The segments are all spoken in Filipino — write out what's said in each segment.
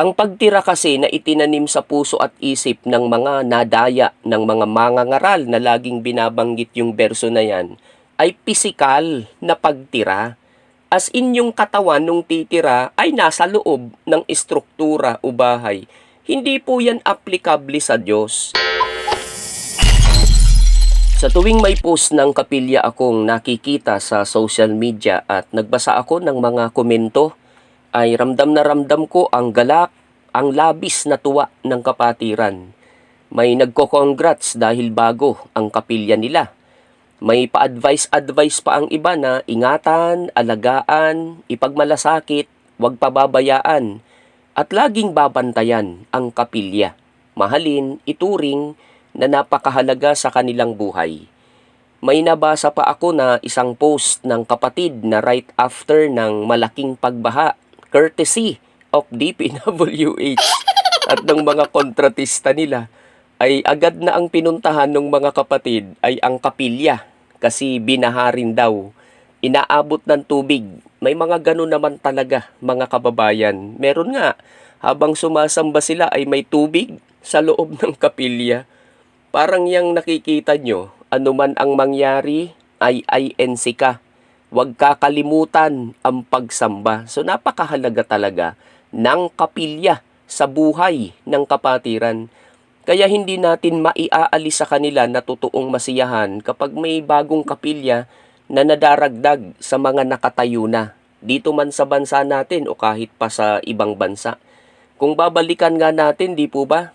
Ang pagtira kasi na itinanim sa puso at isip ng mga nadaya ng mga mangangaral na laging binabanggit yung berso na yan ay pisikal na pagtira. As in yung katawan nung titira ay nasa loob ng istruktura o bahay. Hindi po yan applicable sa Diyos. Sa tuwing may post ng kapilya akong nakikita sa social media at nagbasa ako ng mga komento, ay ramdam na ramdam ko ang galak, ang labis na tuwa ng kapatiran. May nagko-congrats dahil bago ang kapilya nila. May pa-advise-advise pa ang iba na ingatan, alagaan, ipagmalasakit, huwag pababayaan, at laging babantayan ang kapilya. Mahalin, ituring, na napakahalaga sa kanilang buhay. May nabasa pa ako na isang post ng kapatid na right after ng malaking pagbaha, courtesy of DPWH at ng mga kontratista nila, ay agad na ang pinuntahan ng mga kapatid ay ang kapilya kasi binaha rin daw. Inaabot ng tubig. May mga ganun naman talaga mga kababayan. Meron nga, habang sumasamba sila ay may tubig sa loob ng kapilya. Parang yang nakikita nyo, anuman ang mangyari, ay INC ka. Huwag kakalimutan ang pagsamba. So napakahalaga talaga ng kapilya sa buhay ng kapatiran. Kaya hindi natin maiaalis sa kanila na totoong masiyahan kapag may bagong kapilya na nadaragdag sa mga nakatayo na. Dito man sa bansa natin o kahit pa sa ibang bansa. Kung babalikan nga natin, di po ba,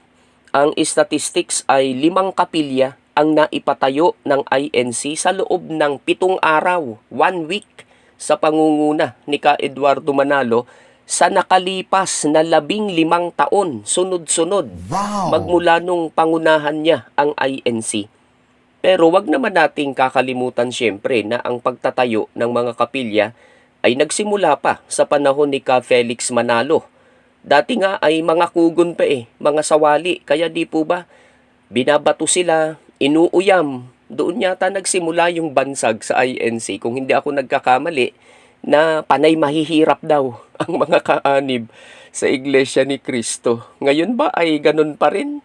ang statistics ay limang kapilya ang naipatayo ng INC sa loob ng pitong araw, one week, sa pangunguna ni Ka Eduardo Manalo sa nakalipas na labing limang taon, sunod-sunod, Wow! magmula nung pangunahan niya ang INC. Pero wag naman nating kakalimutan siyempre na ang pagtatayo ng mga kapilya ay nagsimula pa sa panahon ni Ka Felix Manalo Dati nga ay mga kugon pa eh, mga sawali. Kaya di po ba, binabato sila, inuuyam. Doon yata nagsimula yung bansag sa INC, kung hindi ako nagkakamali, na panay mahihirap daw ang mga kaanib sa Iglesia ni Kristo. Ngayon ba ay ganun pa rin?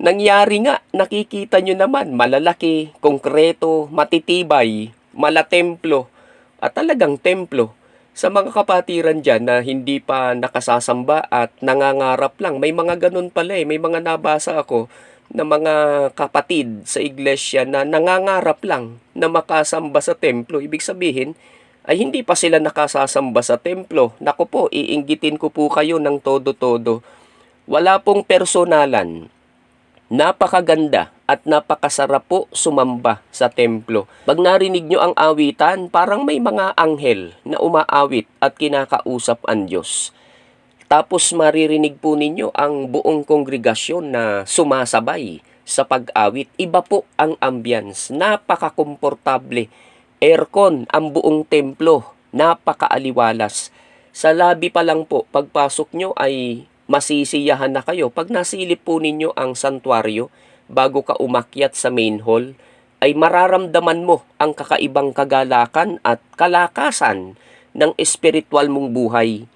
Nangyari nga, nakikita nyo naman, malalaki, konkreto, matitibay, malatemplo, at talagang templo sa mga kapatiran dyan na hindi pa nakasasamba at nangangarap lang. May mga ganun pala eh. May mga nabasa ako na mga kapatid sa iglesia na nangangarap lang na makasamba sa templo. Ibig sabihin, ay hindi pa sila nakasasamba sa templo. Naku po, iinggitin ko po kayo ng todo-todo. Wala pong personalan. Napakaganda at napakasarap po sumamba sa templo. Pag narinig nyo ang awitan, parang may mga anghel na umaawit at kinakausap ang Diyos. Tapos maririnig po ninyo ang buong kongregasyon na sumasabay sa pag-awit. Iba po ang ambience. Napaka-komportable. Aircon ang buong templo. Napakaaliwalas. Sa labi pa lang po, pagpasok nyo ay masisiyahan na kayo. Pag nasilip po ninyo ang santuario, bago ka umakyat sa main hall, ay mararamdaman mo ang kakaibang kagalakan at kalakasan ng espiritual mong buhay.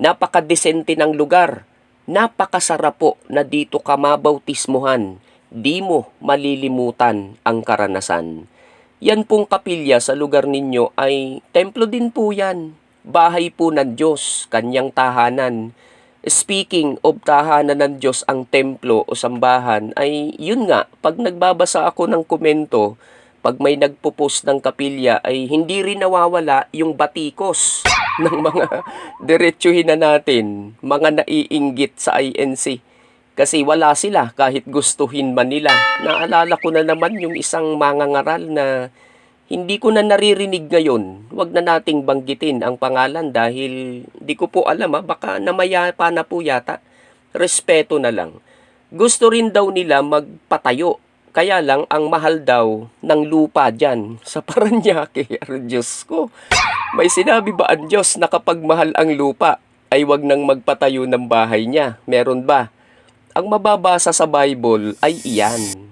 Napakadesente ng lugar. Napakasarap po na dito ka mabautismuhan. Di mo malilimutan ang karanasan. Yan pong kapilya sa lugar ninyo ay templo din po yan. Bahay po ng Diyos, kanyang tahanan speaking of tahanan ng Diyos ang templo o sambahan ay yun nga, pag nagbabasa ako ng komento, pag may nagpo-post ng kapilya ay hindi rin nawawala yung batikos ng mga diretsuhin na natin, mga naiinggit sa INC. Kasi wala sila kahit gustuhin man nila. Naalala ko na naman yung isang mangangaral na hindi ko na naririnig ngayon. Huwag na nating banggitin ang pangalan dahil di ko po alam ha, baka namayapa na po yata. Respeto na lang. Gusto rin daw nila magpatayo. Kaya lang ang mahal daw ng lupa dyan sa Paranaque. Diyos ko. May sinabi ba ang Diyos na kapag mahal ang lupa ay wag nang magpatayo ng bahay niya? Meron ba? Ang mababasa sa Bible ay iyan.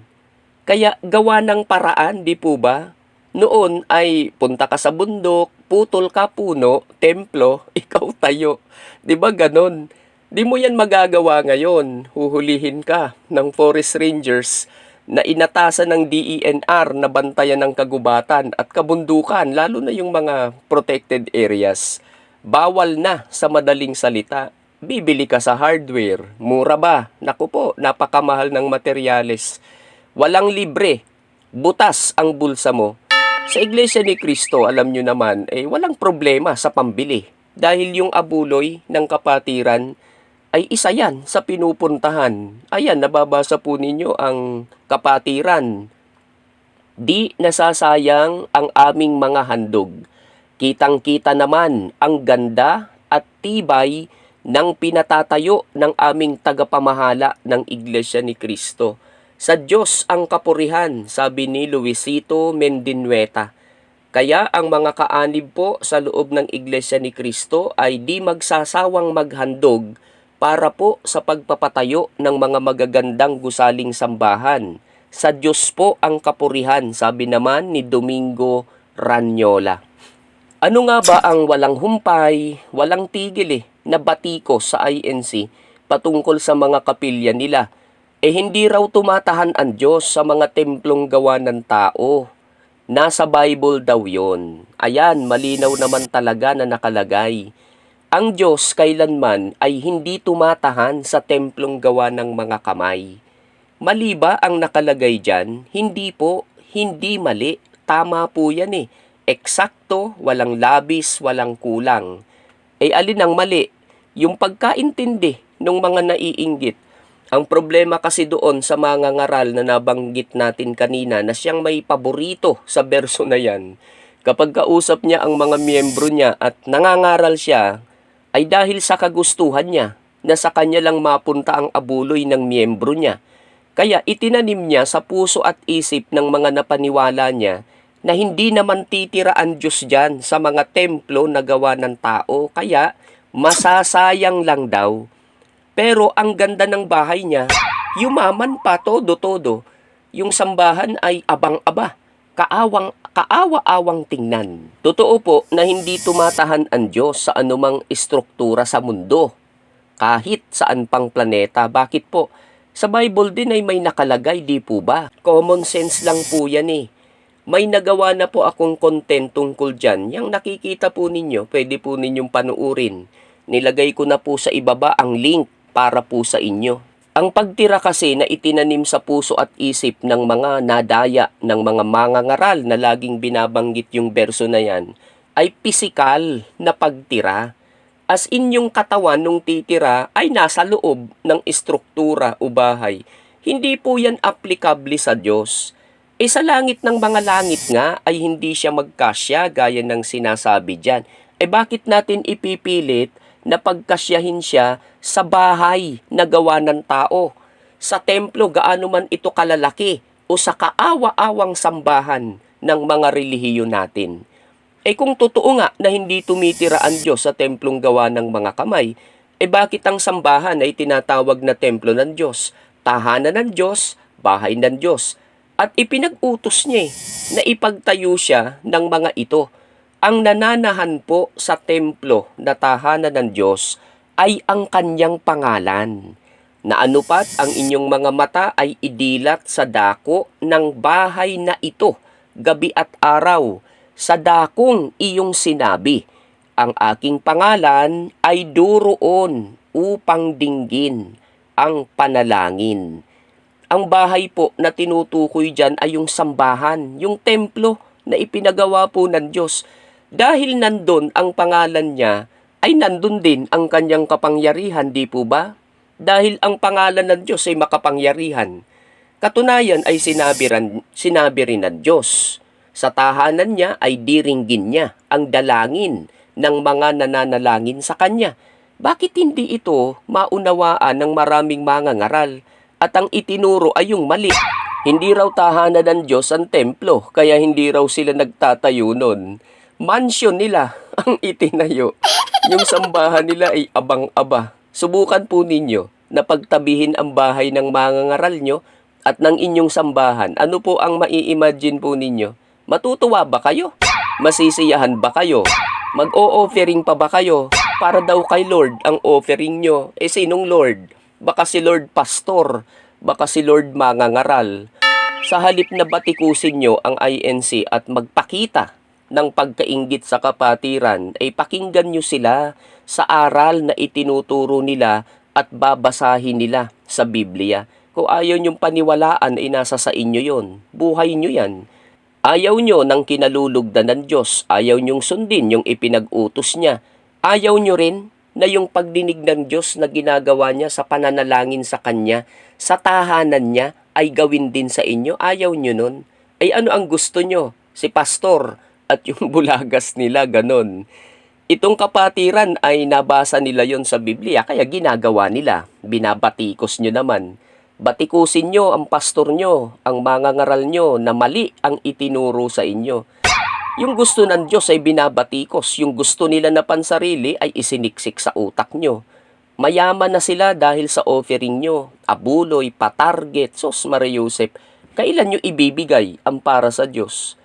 Kaya gawa ng paraan, di po ba? Noon ay punta ka sa bundok, putol ka puno, templo, ikaw tayo. 'Di ba ganon? Di mo yan magagawa ngayon. Huhulihin ka ng forest rangers na inatasan ng DENR na bantayan ng kagubatan at kabundukan, lalo na yung mga protected areas. Bawal na sa madaling salita. Bibili ka sa hardware. Mura ba? Naku po, napakamahal ng materyales. Walang libre. Butas ang bulsa mo. Sa Iglesia ni Cristo, alam nyo naman, eh, walang problema sa pambili. Dahil yung abuloy ng kapatiran ay isa yan sa pinupuntahan. Ayan, nababasa po ninyo ang kapatiran. Di nasasayang ang aming mga handog. Kitang-kita naman ang ganda at tibay ng pinatatayo ng aming tagapamahala ng Iglesia ni Cristo. Sa Diyos ang kapurihan, sabi ni Luisito Mendinueta. Kaya ang mga kaanib po sa loob ng Iglesia ni Cristo ay di magsasawang maghandog para po sa pagpapatayo ng mga magagandang gusaling sambahan. Sa Diyos po ang kapurihan, sabi naman ni Domingo Ranyola. Ano nga ba ang walang humpay, walang tigil eh, na batiko sa INC patungkol sa mga kapilya nila? Eh hindi raw tumatahan ang Diyos sa mga templong gawa ng tao. Nasa Bible daw yon. Ayan, malinaw naman talaga na nakalagay. Ang Diyos kailanman ay hindi tumatahan sa templong gawa ng mga kamay. Mali ba ang nakalagay dyan? Hindi po, hindi mali. Tama po yan eh. Eksakto, walang labis, walang kulang. Eh alin ang mali? Yung pagkaintindi ng mga naiinggit. Ang problema kasi doon sa mga ngaral na nabanggit natin kanina na siyang may paborito sa berso na yan. Kapag kausap niya ang mga miyembro niya at nangangaral siya, ay dahil sa kagustuhan niya na sa kanya lang mapunta ang abuloy ng miyembro niya. Kaya itinanim niya sa puso at isip ng mga napaniwala niya na hindi naman titira ang Diyos dyan sa mga templo na gawa ng tao, kaya masasayang lang daw. Pero ang ganda ng bahay niya, yumaman pa todo-todo. Yung sambahan ay abang-aba, kaawang kaawa-awang tingnan. Totoo po na hindi tumatahan ang Diyos sa anumang istruktura sa mundo. Kahit saan pang planeta. Bakit po? Sa Bible din ay may nakalagay, di po ba? Common sense lang po yan eh. May nagawa na po akong content tungkol dyan. Yang nakikita po ninyo, pwede po ninyong panuurin. Nilagay ko na po sa ibaba ang link para po sa inyo. Ang pagtira kasi na itinanim sa puso at isip ng mga nadaya ng mga mangangaral na laging binabanggit yung berso na yan ay pisikal na pagtira. As in yung katawan nung titira ay nasa loob ng istruktura o bahay. Hindi po yan applicable sa Diyos. E sa langit ng mga langit nga ay hindi siya magkasya gaya ng sinasabi dyan. E bakit natin ipipilit na pagkasyahin siya sa bahay na gawa ng tao, sa templo gaano man ito kalalaki, o sa kaawa-awang sambahan ng mga relihiyo natin. Eh kung totoo nga na hindi tumitira ang Diyos sa templong gawa ng mga kamay, eh bakit ang sambahan ay tinatawag na templo ng Diyos, tahanan ng Diyos, bahay ng Diyos, at ipinag-utos niya eh, na ipagtayo siya ng mga ito ang nananahan po sa templo na tahanan ng Diyos ay ang kanyang pangalan. Na anupat ang inyong mga mata ay idilat sa dako ng bahay na ito, gabi at araw, sa dakong iyong sinabi. Ang aking pangalan ay duroon upang dinggin ang panalangin. Ang bahay po na tinutukoy dyan ay yung sambahan, yung templo na ipinagawa po ng Diyos dahil nandun ang pangalan niya, ay nandun din ang kanyang kapangyarihan, di po ba? Dahil ang pangalan ng Diyos ay makapangyarihan. Katunayan ay sinabi rin, sinabi rin ng Diyos. Sa tahanan niya ay diringgin niya ang dalangin ng mga nananalangin sa Kanya. Bakit hindi ito maunawaan ng maraming mga ngaral at ang itinuro ay yung mali? Hindi raw tahanan ng Diyos ang templo, kaya hindi raw sila nagtatayo nun mansion nila ang itinayo. Yung sambahan nila ay abang-aba. Subukan po ninyo na pagtabihin ang bahay ng mga ngaral nyo at ng inyong sambahan. Ano po ang mai-imagine po ninyo? Matutuwa ba kayo? Masisiyahan ba kayo? Mag-o-offering pa ba kayo? para daw kay Lord ang offering nyo. Eh sinong Lord? Baka si Lord Pastor, baka si Lord Mangangaral. Sa halip na batikusin nyo ang INC at magpakita ng pagkaingit sa kapatiran, ay pakinggan nyo sila sa aral na itinuturo nila at babasahin nila sa Biblia. Kung ayaw nyong paniwalaan, ay nasa sa inyo yon. Buhay nyo yan. Ayaw nyo ng kinalulugdan ng Diyos. Ayaw nyong sundin yung ipinag-utos niya. Ayaw nyo rin na yung pagdinig ng Diyos na ginagawa niya sa pananalangin sa Kanya, sa tahanan niya, ay gawin din sa inyo. Ayaw nyo nun. Ay ano ang gusto nyo? Si pastor at yung bulagas nila, ganon. Itong kapatiran ay nabasa nila yon sa Biblia, kaya ginagawa nila. Binabatikos nyo naman. Batikusin nyo ang pastor nyo, ang mga ngaral nyo na mali ang itinuro sa inyo. Yung gusto ng Diyos ay binabatikos, yung gusto nila na pansarili ay isiniksik sa utak nyo. Mayaman na sila dahil sa offering nyo, abuloy, patarget, sos Maria Yosef. Kailan nyo ibibigay ang para sa Diyos?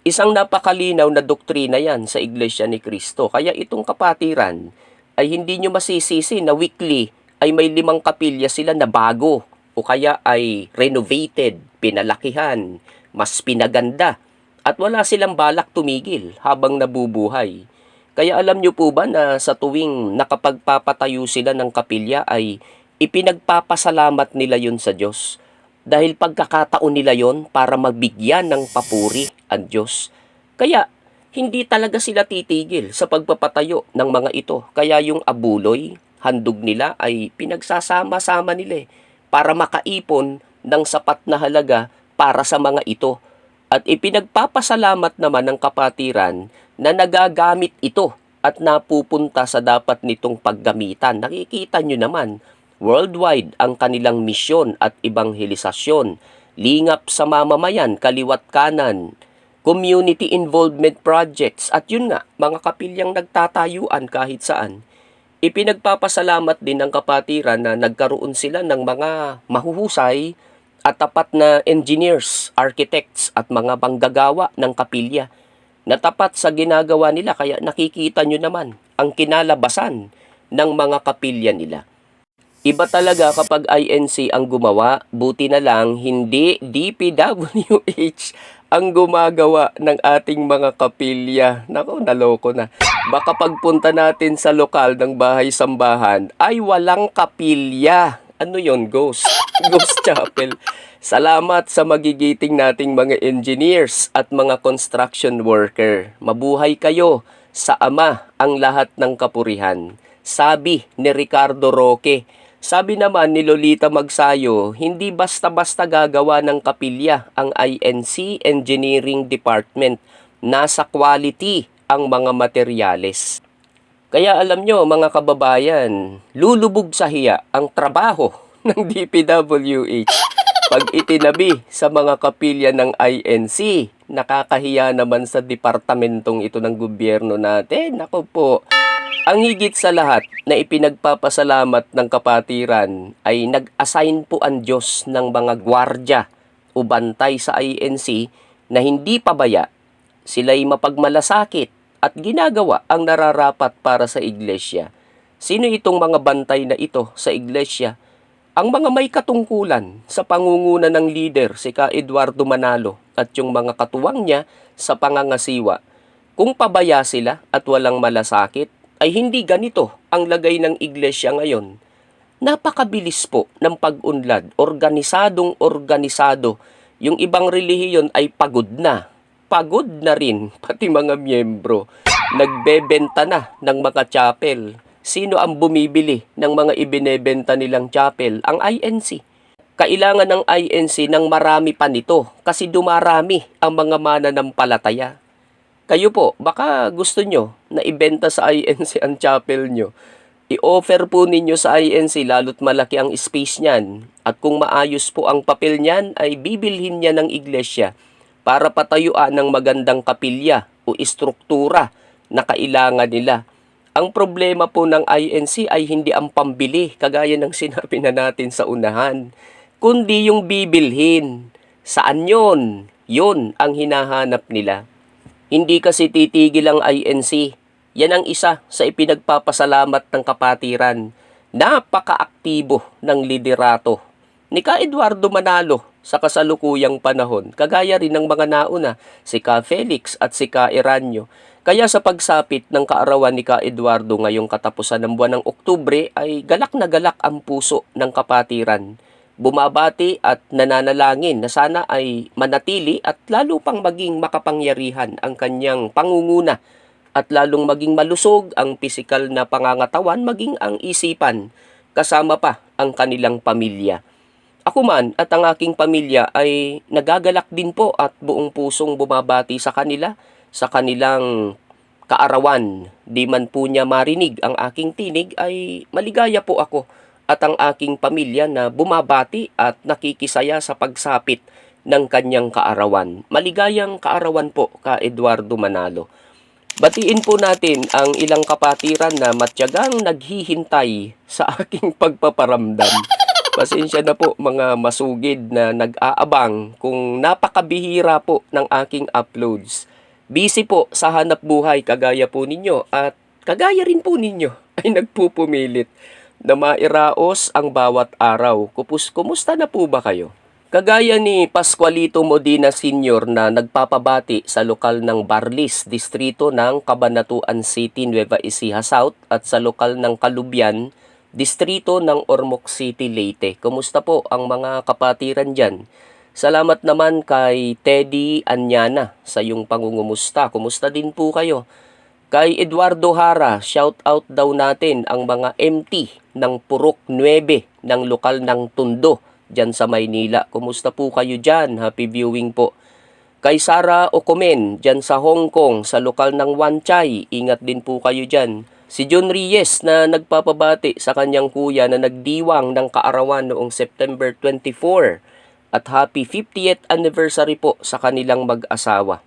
Isang napakalinaw na doktrina yan sa Iglesia ni Kristo. Kaya itong kapatiran ay hindi nyo masisisi na weekly ay may limang kapilya sila na bago o kaya ay renovated, pinalakihan, mas pinaganda at wala silang balak tumigil habang nabubuhay. Kaya alam nyo po ba na sa tuwing nakapagpapatayo sila ng kapilya ay ipinagpapasalamat nila yun sa Diyos. Dahil pagkakataon nila yon para magbigyan ng papuri ang Diyos. Kaya hindi talaga sila titigil sa pagpapatayo ng mga ito. Kaya yung abuloy, handog nila ay pinagsasama-sama nila eh, para makaipon ng sapat na halaga para sa mga ito. At ipinagpapasalamat naman ng kapatiran na nagagamit ito at napupunta sa dapat nitong paggamitan. Nakikita nyo naman, worldwide ang kanilang misyon at ibanghelisasyon. Lingap sa mamamayan, kaliwat kanan, community involvement projects at yun nga, mga kapilyang nagtatayuan kahit saan. Ipinagpapasalamat din ng kapatiran na nagkaroon sila ng mga mahuhusay at tapat na engineers, architects at mga banggagawa ng kapilya na tapat sa ginagawa nila kaya nakikita nyo naman ang kinalabasan ng mga kapilya nila. Iba talaga kapag INC ang gumawa, buti na lang hindi DPWH ang gumagawa ng ating mga kapilya. Nako, naloko na. Baka pagpunta natin sa lokal ng bahay-sambahan ay walang kapilya. Ano yon Ghost? Ghost Chapel. Salamat sa magigiting nating mga engineers at mga construction worker. Mabuhay kayo sa Ama ang lahat ng kapurihan. Sabi ni Ricardo Roque, sabi naman ni Lolita Magsayo, hindi basta-basta gagawa ng kapilya ang INC Engineering Department. Nasa quality ang mga materyales. Kaya alam nyo mga kababayan, lulubog sa hiya ang trabaho ng DPWH. Pag itinabi sa mga kapilya ng INC, nakakahiya naman sa departamentong ito ng gobyerno natin. Ako po, ang higit sa lahat na ipinagpapasalamat ng kapatiran ay nag-assign po ang Diyos ng mga gwardya o bantay sa INC na hindi pabaya. Sila'y mapagmalasakit at ginagawa ang nararapat para sa iglesia. Sino itong mga bantay na ito sa iglesia? Ang mga may katungkulan sa pangunguna ng leader si Ka Eduardo Manalo at yung mga katuwang niya sa pangangasiwa. Kung pabaya sila at walang malasakit, ay hindi ganito ang lagay ng iglesia ngayon. Napakabilis po ng pag-unlad, organisadong organisado. Yung ibang relihiyon ay pagod na. Pagod na rin pati mga miyembro. Nagbebenta na ng mga chapel. Sino ang bumibili ng mga ibinebenta nilang chapel? Ang INC. Kailangan ng INC ng marami pa nito kasi dumarami ang mga mananampalataya. Kayo po, baka gusto nyo na ibenta sa INC ang chapel nyo. I-offer po ninyo sa INC lalo't malaki ang space niyan. At kung maayos po ang papel niyan, ay bibilhin niya ng iglesia para patayuan ng magandang kapilya o istruktura na kailangan nila. Ang problema po ng INC ay hindi ang pambili, kagaya ng sinabi na natin sa unahan, kundi yung bibilhin. Saan yon? Yon ang hinahanap nila. Hindi kasi titigil ang INC Yan ang isa sa ipinagpapasalamat ng kapatiran. Napaka-aktibo ng liderato ni Ka Eduardo Manalo sa kasalukuyang panahon. Kagaya rin ng mga nauna, si Ka Felix at si Ka Eranyo. Kaya sa pagsapit ng kaarawan ni Ka Eduardo ngayong katapusan ng buwan ng Oktubre ay galak na galak ang puso ng kapatiran. Bumabati at nananalangin na sana ay manatili at lalo pang maging makapangyarihan ang kanyang pangunguna at lalong maging malusog ang pisikal na pangangatawan maging ang isipan kasama pa ang kanilang pamilya. Ako man at ang aking pamilya ay nagagalak din po at buong pusong bumabati sa kanila sa kanilang kaarawan. Di man po niya marinig ang aking tinig ay maligaya po ako at ang aking pamilya na bumabati at nakikisaya sa pagsapit ng kanyang kaarawan. Maligayang kaarawan po ka Eduardo Manalo. Batiin po natin ang ilang kapatiran na matyagang naghihintay sa aking pagpaparamdam. Pasensya na po mga masugid na nag-aabang kung napakabihira po ng aking uploads. Busy po sa hanap buhay kagaya po ninyo at kagaya rin po ninyo ay nagpupumilit na mairaos ang bawat araw. Kupus, kumusta na po ba kayo? Kagaya ni Pascualito Modina Sr. na nagpapabati sa lokal ng Barlis, distrito ng Cabanatuan City, Nueva Ecija South at sa lokal ng Kalubian, distrito ng Ormoc City, Leyte. Kumusta po ang mga kapatiran dyan? Salamat naman kay Teddy Anyana sa iyong pangungumusta. Kumusta din po kayo? Kay Eduardo Hara, shout out daw natin ang mga MT ng Purok 9 ng lokal ng Tundo dyan sa Maynila. Kumusta po kayo dyan? Happy viewing po. Kay Sara Ocomen, dyan sa Hong Kong, sa lokal ng Wan Chai, ingat din po kayo dyan. Si John Reyes na nagpapabati sa kanyang kuya na nagdiwang ng kaarawan noong September 24 at happy 50th anniversary po sa kanilang mag-asawa.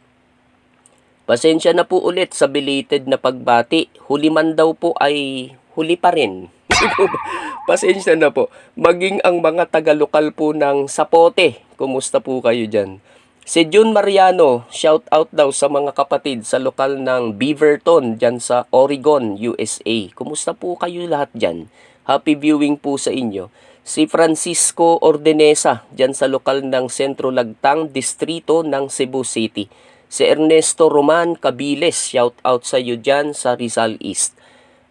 Pasensya na po ulit sa belated na pagbati. Huli man daw po ay huli pa rin. Pasensya na po. Maging ang mga taga-lokal po ng Sapote. Kumusta po kayo dyan? Si June Mariano, shout out daw sa mga kapatid sa lokal ng Beaverton dyan sa Oregon, USA. Kumusta po kayo lahat dyan? Happy viewing po sa inyo. Si Francisco Ordenesa dyan sa lokal ng Sentro Lagtang, distrito ng Cebu City. Si Ernesto Roman Cabiles, shout out sa iyo dyan sa Rizal East.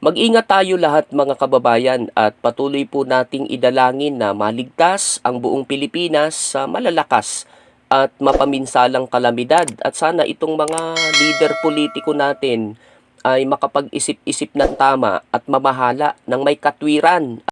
Mag-ingat tayo lahat mga kababayan at patuloy po nating idalangin na maligtas ang buong Pilipinas sa malalakas at mapaminsalang kalamidad at sana itong mga leader politiko natin ay makapag-isip-isip ng tama at mamahala ng may katwiran